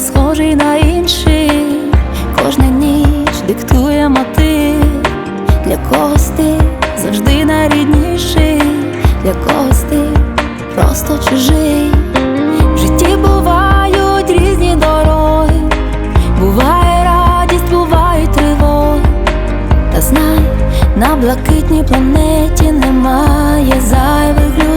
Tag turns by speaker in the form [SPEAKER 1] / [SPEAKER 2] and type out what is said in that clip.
[SPEAKER 1] схожий на інший, кожна ніч диктує мотив, для когось ти завжди найрідніший, для когось ти просто чужий. В житті бувають різні дороги, буває радість, буває тривоги. Та знай, на блакитній планеті немає зайвих людей.